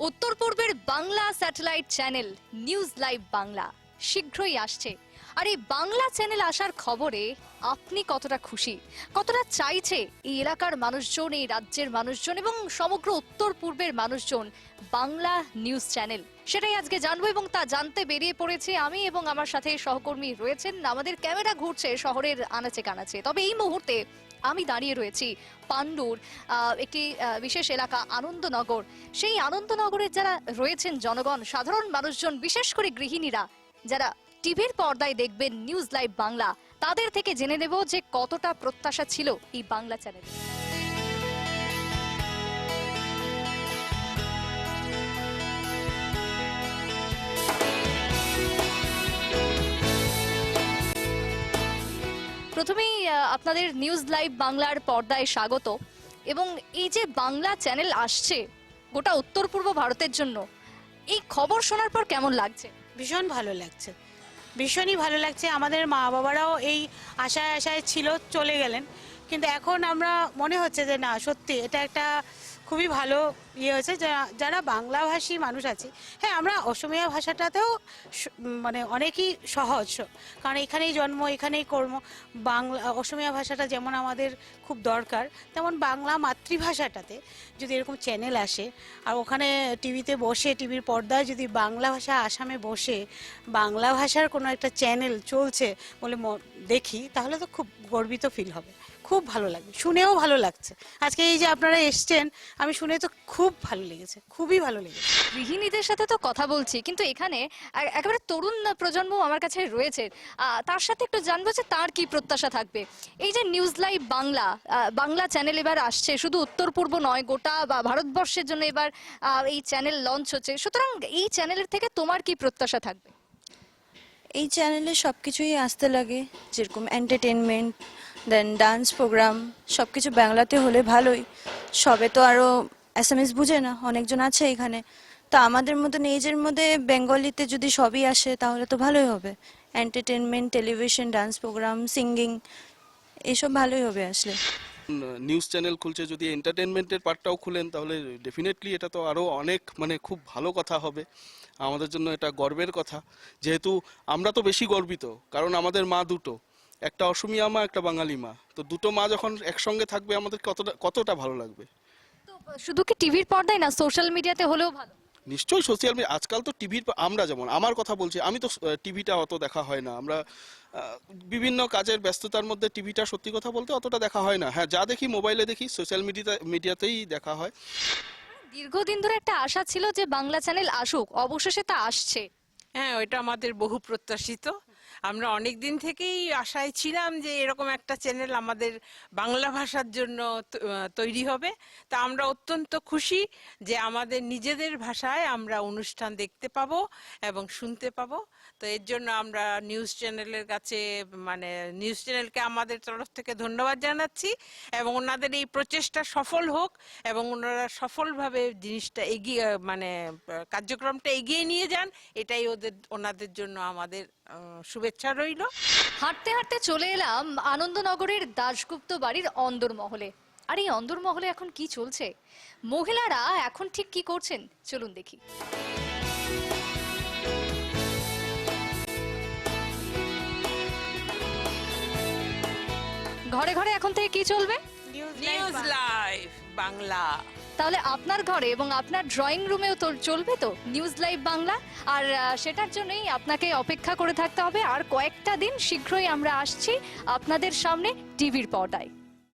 উত্তর পূর্বের Bangla satellite channel news live Bangla শীঘ্রই আসছে। আর এই বাংলা চ্যানেল আসার খবরে আপনি কতটা খুশি? কতটা চাইছে এই এলাকার মানুষজন, এই রাজ্যের মানুষজন এবং সমগ্র উত্তর পূর্বের মানুষজন বাংলা নিউজ চ্যানেল? সেটাই আজকে জানব এবং তা জানতে বেরিয়ে পড়েছে আমি এবং আমার সাথে সহকর্মী রয়েছেন। আমাদের ক্যামেরা ঘুরছে শহরের আনাচে কানাচে। তবে এই মুহূর্তে আমি দাঁড়িয়ে রয়েছি পাণ্ডুর একটি বিশেষ এলাকা আনন্দনগর। সেই আনন্দনগরের যারা রয়েছেন জনগণ, সাধারণ মানুষজন, বিশেষ করে গৃহিণীরা, যারা টিভির পর্দায় দেখবেন নিউজ লাইভ বাংলা। তাদের থেকে জেনে নেব যে কতটা প্রত্যাশা ছিল এই বাংলা চ্যানেল। প্রথমেই আপনাদের নিউজ লাইভ বাংলার পর্দায় স্বাগত। এবং এই যে বাংলা চ্যানেল আসছে, গোটা উত্তর পূর্ব ভারতের জন্য, এই খবর শোনার পর কেমন লাগছে? ভীষণ ভালো লাগছে। ভীষণই ভালো লাগছে। আমাদের মা বাবারাও এই আশায় আশায় ছিল, চলে গেলেন। কিন্তু এখন আমরা মনে হচ্ছে যে না, সত্যি এটা একটা খুবই ভালো ইয়ে হয়েছে। যারা বাংলাভাষী মানুষ আছে হ্যাঁ আমরা অসমীয়া ভাষাটাতেও মানে অনেকই সহজ। কারণ এখানেই জন্ম, এখানেই কর্ম। বাংলা, অসমীয়া ভাষাটা যেমন আমাদের খুব দরকার, তেমন বাংলা মাতৃভাষাটাতে যদি এরকম চ্যানেল আসে, আর ওখানে টিভিতে বসে, টিভির পর্দায় যদি বাংলা ভাষা আসামে বসে, বাংলা ভাষার কোনো একটা চ্যানেল চলছে বলে দেখি, তাহলে তো খুব গর্বিত ফিল হবে। খুব ভালো লাগবে শুনেও ভালো লাগছে। আজকে এই যে আপনারা এসছেন আমি শুনে তো খুব ভালো লেগেছে খুবই ভালো লেগেছে। গৃহিণীদের সাথে তো কথা বলছি কিন্তু এখানে এ- একেবারে তরুণ প্রজন্ম আমার কাছে রয়েছে। তার সাথে একটু জানব যে তার কি প্রত্যাশা থাকবে। এই যে news live Bangla Bangla channel এবার আসছে শুধু উত্তর পূর্ব নয় গোটা বা ভারতবর্ষের জন্য এবার এই চ্যানেল লঞ্চ হচ্ছে। সুতরাং এই চ্যানেলের থেকে তোমার কি প্রত্যাশা থাকবে? এই চ্যানেলে সব কিছুই আসতে লাগে যেরকম এন্টারটেনমেন্ট দেন ডান্স প্রোগ্রাম সব কিছু বাংলাতে হলে ভালোই। সবে তো আরও এস বুঝে না, অনেকজন আছে এখানে। তো আমাদের মতন এজের মধ্যে বেঙ্গলিতে যদি সবই আসে, তাহলে তো ভালোই হবে। Entertainment television dance programme singing এসব ভালোই হবে আসলে। নিউজ চ্যানেল খুলছে, যদি এন্টারটেনমেন্টের পার্টটাও খুলেন, তাহলে ডেফিনেটলি এটা তো আরও অনেক মানে খুব ভালো কথা হবে। আমাদের জন্য এটা গর্বের কথা। যেহেতু আমরা তো বেশি গর্বিত, কারণ আমাদের মা দুটো। একটা অসমিয়া মা একটা বাঙালি মা। তো দুটো মা যখন একসঙ্গে থাকবে আমাদের কতটা কতটা ভালো লাগবে? শুধু কি টিভির পর্দায় না সোশ্যাল মিডিয়াতে হলেও ভালো? নিশ্চয়ই সোশ্যাল মিডিয়া আজকাল তো টিভির আমরা যেমন আমার কথা বলছি আমি তো টিভিটা অত দেখা হয় না। আমরা বিভিন্ন কাজের ব্যস্ততার মধ্যে টিভিটা সত্যি কথা বলতে অতটা দেখা হয় না। হ্যাঁ যা দেখি মোবাইলে দেখি সোশ্যাল মিডিয়াতে মিডিয়াতেই দেখা হয়। দীর্ঘদিন ধরে একটা আশা ছিল যে বাংলা চ্যানেল আসুক অবশেষে তা আসছে। হ্যাঁ ওইটা আমাদের বহু প্রত্যাশিত। আমরা অনেক দিন থেকেই আশায় ছিলাম যে এরকম একটা চ্যানেল আমাদের বাংলা ভাষার জন্য তৈরি হবে। তা আমরা অত্যন্ত খুশি যে আমাদের নিজেদের ভাষায় আমরা অনুষ্ঠান দেখতে পাবো এবং শুনতে পাবো। তো এর জন্য আমরা নিউজ চ্যানেলের কাছে মানে নিউজ চ্যানেলকে আমাদের তরফ থেকে ধন্যবাদ জানাচ্ছি এবং ওনাদের এই প্রচেষ্টা সফল হোক এবং ওনারা সফলভাবে জিনিসটা এগিয়ে মানে কার্যক্রমটা এগিয়ে নিয়ে যান, এটাই ওদের, ওনাদের জন্য আমাদের শুভেচ্ছা রইল। হাঁটতে হাঁটতে চলে এলাম আনন্দনগরের দাশগুপ্ত বাড়ির অন্দরমহলে আর এই অন্দরমহলে এখন কি চলছে? মহিলারা এখন ঠিক কি করছেন? চলুন দেখি। ঘরে ঘরে এখন থেকে কি চলবে? News live Bangla. তাহলে আপনার ঘরে এবং আপনার ড্রয়িং রুমেও তো চলবে তো? নিউজ লাইভ বাংলা আর সেটার জন্যই আপনাকে অপেক্ষা করে থাকতে হবে। আর কয়েকটা দিন শীঘ্রই আমরা আসছি আপনাদের সামনে টিভির পর্দায়।